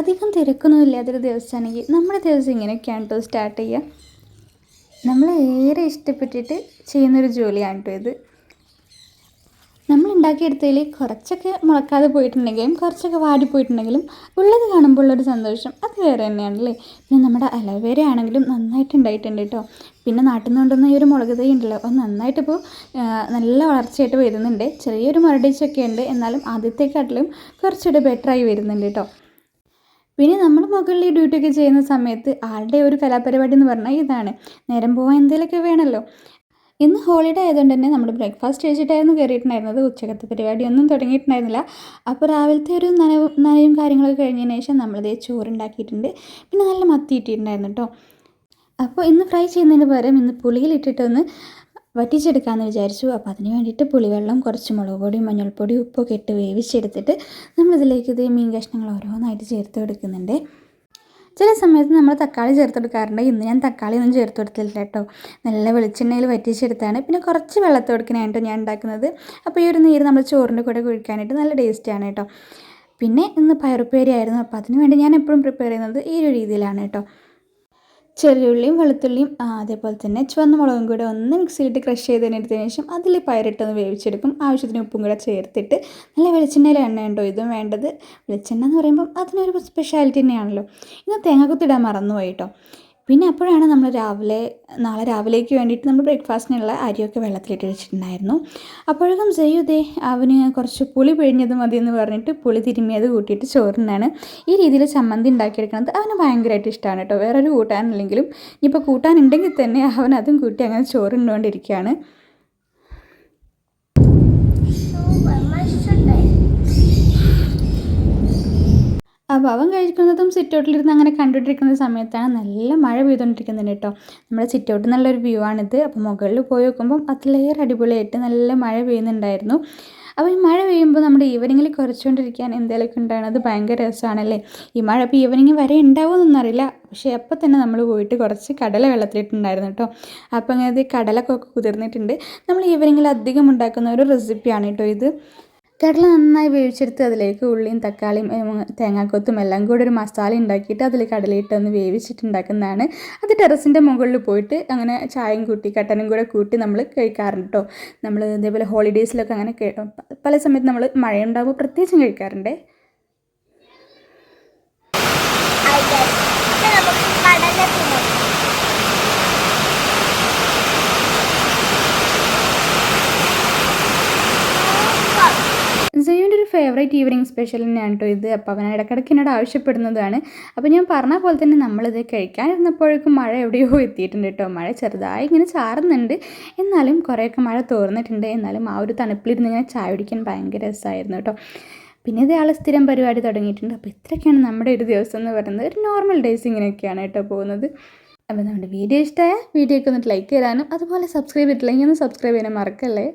അധികം തിരക്കൊന്നും ഇല്ലാത്തൊരു ദിവസമാണെങ്കിൽ. നമ്മുടെ ദിവസം ഇങ്ങനെയൊക്കെയാണ് കേട്ടോ സ്റ്റാർട്ട് ചെയ്യുക. നമ്മൾ ഏറെ ഇഷ്ടപ്പെട്ടിട്ട് ചെയ്യുന്നൊരു ജോലിയാണ് കേട്ടോ ഇത്. നമ്മൾ ഉണ്ടാക്കിയെടുത്തതിൽ കുറച്ചൊക്കെ മുളക്കാതെ പോയിട്ടുണ്ടെങ്കിലും കുറച്ചൊക്കെ വാടി പോയിട്ടുണ്ടെങ്കിലും ഉള്ളത് കാണുമ്പോൾ ഉള്ളൊരു സന്തോഷം. അത് വേറെ തന്നെയാണല്ലേ പിന്നെ നമ്മുടെ അലവേര ആണെങ്കിലും നന്നായിട്ട് ഉണ്ടായിട്ടുണ്ട് കേട്ടോ. പിന്നെ നാട്ടിൽ നിന്ന് കൊണ്ടുവന്ന ഈ ഒരു മുളക് തൈ ഉണ്ടല്ലോ അത് നന്നായിട്ട് ഇപ്പോൾ നല്ല വളർച്ചയായിട്ട് വരുന്നുണ്ട്. ചെറിയൊരു മുരടിച്ചൊക്കെ ഉണ്ട്. എന്നാലും ആദ്യത്തെക്കാട്ടിലും കുറച്ചുകൂടെ ബെറ്ററായി വരുന്നുണ്ട് കേട്ടോ. പിന്നെ നമ്മൾ മുകളിൽ ഡ്യൂട്ടിയൊക്കെ ചെയ്യുന്ന സമയത്ത് ആളുടെ ഒരു കലാപരിപാടി എന്ന് പറഞ്ഞാൽ ഇതാണ്. നേരം പോകാൻ എന്തെങ്കിലുമൊക്കെ വേണമല്ലോ ഇന്ന് ഹോളിഡേ ആയതുകൊണ്ട് തന്നെ നമ്മൾ ബ്രേക്ക്ഫാസ്റ്റ് കഴിച്ചിട്ടായിരുന്നു കയറിയിട്ടുണ്ടായിരുന്നത് പരിപാടി ഒന്നും തുടങ്ങിയിട്ടുണ്ടായിരുന്നില്ല. അപ്പോൾ രാവിലത്തെ ഒരു നനവ് നനയും കാര്യങ്ങളൊക്കെ കഴിഞ്ഞതിന് ശേഷം നമ്മളിതേ ചോറുണ്ടാക്കിയിട്ടുണ്ട്. പിന്നെ നല്ല മത്തി ഇട്ടിട്ടുണ്ടായിരുന്നു കേട്ടോ. അപ്പോൾ ഇന്ന് ഫ്രൈ ചെയ്യുന്നതിന് പകരം ഇന്ന് പുളിയിലിട്ടിട്ടൊന്ന് വറ്റിച്ചെടുക്കാമെന്ന് വിചാരിച്ചു. അപ്പോൾ അതിന് വേണ്ടിയിട്ട് പുളിവെള്ളം കുറച്ച് മുളക് പൊടി മഞ്ഞൾപ്പൊടി ഉപ്പൊക്കെ ഇട്ട് വേവിച്ചെടുത്തിട്ട് നമ്മളിതിലേക്ക് ഇത് മീൻ കഷ്ണങ്ങൾ ഓരോന്നായിട്ട് ചേർത്ത് കൊടുക്കുന്നുണ്ട്. ചില സമയത്ത് നമ്മൾ തക്കാളി ചേർത്ത് കൊടുക്കാറുണ്ട്. ഇന്ന് ഞാൻ തക്കാളി ഒന്നും ചേർത്ത് കൊടുത്തില്ല കേട്ടോ. നല്ല വെളിച്ചെണ്ണയിൽ വറ്റിച്ചെടുത്താണ്. പിന്നെ കുറച്ച് വെള്ളത്ത് കൊടുക്കാനായിട്ട് ഞാൻ ഉണ്ടാക്കുന്നത്. അപ്പോൾ ഈ ഒരു നീര് നമ്മൾ ചോറിന്റെ കൂടെ കുഴിക്കാനായിട്ട് നല്ല ടേസ്റ്റാണ് കേട്ടോ. പിന്നെ ഇന്ന് പയറുപ്പേരി ആയിരുന്നു. അപ്പോൾ അതിന് വേണ്ടി ഞാൻ എപ്പോഴും പ്രിപ്പയർ ചെയ്യുന്നത് ഈ ഒരു രീതിയിലാണ് കേട്ടോ. ചെറിയുള്ളിയും വെളുത്തുള്ളിയും അതേപോലെ തന്നെ ചുവന്ന മുളകും കൂടെ ഒന്ന് മിക്സിയിലിട്ട് ക്രഷ് ചെയ്തതിനെടുത്തതിന് ശേഷം അതിൽ പയറിട്ടൊന്ന് വേവിച്ചെടുക്കും. ആവശ്യത്തിന് ഉപ്പും കൂടെ ചേർത്തിട്ട് നല്ല വെളിച്ചെണ്ണയിൽ എണ്ണ ഉണ്ടോ ഇതും വേണ്ടത്? വെളിച്ചെണ്ണ എന്ന് പറയുമ്പം അതിനൊരു സ്പെഷ്യാലിറ്റി തന്നെയാണല്ലോ. ഇന്ന് തേങ്ങാക്കുത്തിടാൻ മറന്നുപോയി കേട്ടോ പിന്നെ അപ്പോഴാണ് നമ്മൾ രാവിലെ നാളെ രാവിലേക്ക് വേണ്ടിയിട്ട് നമ്മൾ ബ്രേക്ക്ഫാസ്റ്റിനുള്ള അരിയൊക്കെ വെള്ളത്തിലിട്ട് വെച്ചിട്ടുണ്ടായിരുന്നു. അപ്പോഴേക്കും ചെയ്യുതേ അവന് കുറച്ച് പുളി പിഴിഞ്ഞത് മതി എന്ന് പറഞ്ഞിട്ട് പുളി തിരുമ്മിയത് കൂട്ടിയിട്ട് ചോറിനാണ്. ഈ രീതിയിൽ ചമ്മന്തി ഉണ്ടാക്കിയെടുക്കുന്നത് അവന് ഭയങ്കരമായിട്ട് ഇഷ്ടമാണ് കേട്ടോ. വേറൊരു കൂട്ടാനില്ലെങ്കിലും ഇനിയിപ്പോൾ കൂട്ടാനുണ്ടെങ്കിൽ തന്നെ അവൻ അതും കൂട്ടി അങ്ങനെ ചോറുണ്ടുകൊണ്ടിരിക്കുകയാണ് അപ്പോൾ അവൻ കഴിക്കുന്നതും സിറ്റൗട്ടിലിരുന്ന് അങ്ങനെ കണ്ടുകൊണ്ടിരിക്കുന്ന സമയത്താണ് നല്ല മഴ പെയ്തുകൊണ്ടിരിക്കുന്നത് കേട്ടോ. നമ്മുടെ സിറ്റൗട്ട് നല്ലൊരു വ്യൂ ആണിത്. അപ്പോൾ മുകളിൽ പോയി നോക്കുമ്പം അതിലേറെ അടിപൊളിയായിട്ട് നല്ല മഴ പെയ്യുന്നുണ്ടായിരുന്നു. അപ്പോൾ ഈ മഴ പെയ്യുമ്പോൾ നമ്മുടെ ഈവനിങ്ങിൽ കുറച്ചുകൊണ്ടിരിക്കാൻ എന്തെങ്കിലുമൊക്കെ ഉണ്ടാകുന്നത് ഭയങ്കര രസമാണല്ലേ? ഈ മഴ ഇപ്പോൾ ഈവനിങ് വരെ ഉണ്ടാവുമെന്നൊന്നും അറിയില്ല. പക്ഷേ അപ്പോൾ തന്നെ നമ്മൾ പോയിട്ട് കുറച്ച് കടല വെള്ളത്തിലിട്ടുണ്ടായിരുന്നു കേട്ടോ. അപ്പോൾ അങ്ങനെ കടലൊക്കെ കുതിർന്നിട്ടുണ്ട്. നമ്മൾ ഈവനിങ്ങിൽ അധികം ഉണ്ടാക്കുന്ന ഒരു റെസിപ്പിയാണ് കേട്ടോ ഇത്. കടല നന്നായി വേവിച്ചെടുത്ത് അതിലേക്ക് ഉള്ളിയും തക്കാളിയും തേങ്ങാക്കൊത്തും എല്ലാം കൂടി ഒരു മസാല ഉണ്ടാക്കിയിട്ട് അതിൽ കടലയിട്ട് ഒന്ന് വേവിച്ചിട്ടുണ്ടാക്കുന്നതാണ്. അത് ടെറസിന്റെ മുകളിൽ പോയിട്ട് അങ്ങനെ ചായയും കൂട്ടി കട്ടനും കൂടെ കൂട്ടി നമ്മൾ കഴിക്കാറുണ്ട് കേട്ടോ നമ്മൾ ഇതേപോലെ ഹോളിഡേയ്സിലൊക്കെ അങ്ങനെ പല സമയത്ത് നമ്മൾ മഴയുണ്ടാകുമ്പോൾ പ്രത്യേകിച്ചും കഴിക്കാറുണ്ട്? ഫേവറേറ്റ് ഈവനിങ് സ്പെഷ്യൽ തന്നെയാണ് കേട്ടോ ഇത്. അപ്പോൾ അവൻ ഇടയ്ക്കിടയ്ക്ക് എന്നോട് ആവശ്യപ്പെടുന്നതാണ്. അപ്പോൾ ഞാൻ പറഞ്ഞ പോലെ തന്നെ നമ്മളിത് കഴിക്കാനിരുന്നപ്പോഴേക്കും മഴ എവിടെയോ എത്തിയിട്ടുണ്ട് കേട്ടോ മഴ ചെറുതായി ഇങ്ങനെ ചാറുന്നുണ്ട്. എന്നാലും കുറേയൊക്കെ മഴ തോർന്നിട്ടുണ്ട്. എന്നാലും ആ ഒരു തണുപ്പിലിരുന്ന് ഇങ്ങനെ ചായ കുടിക്കാൻ ഭയങ്കര രസമായിരുന്നു കേട്ടോ പിന്നെ ഇത് ആൾ സ്ഥിരം പരിപാടി തുടങ്ങിയിട്ടുണ്ട്. അപ്പോൾ ഇത്രയൊക്കെയാണ് നമ്മുടെ ഒരു ദിവസം എന്ന് പറയുന്നത്. ഒരു നോർമൽ ഡേയ്സ് ഇങ്ങനെയൊക്കെയാണ് കേട്ടോ പോകുന്നത്. അപ്പോൾ നമ്മുടെ വീഡിയോ ഇഷ്ടമായ വീഡിയോയ്ക്ക് വന്നിട്ട് ലൈക്ക് ചെയ്യാനും അതുപോലെ സബ്സ്ക്രൈബ് ചെയ്തിട്ടില്ലെങ്കിൽ ഒന്ന് സബ്സ്ക്രൈബ് ചെയ്യാനും മറക്കല്ലേ?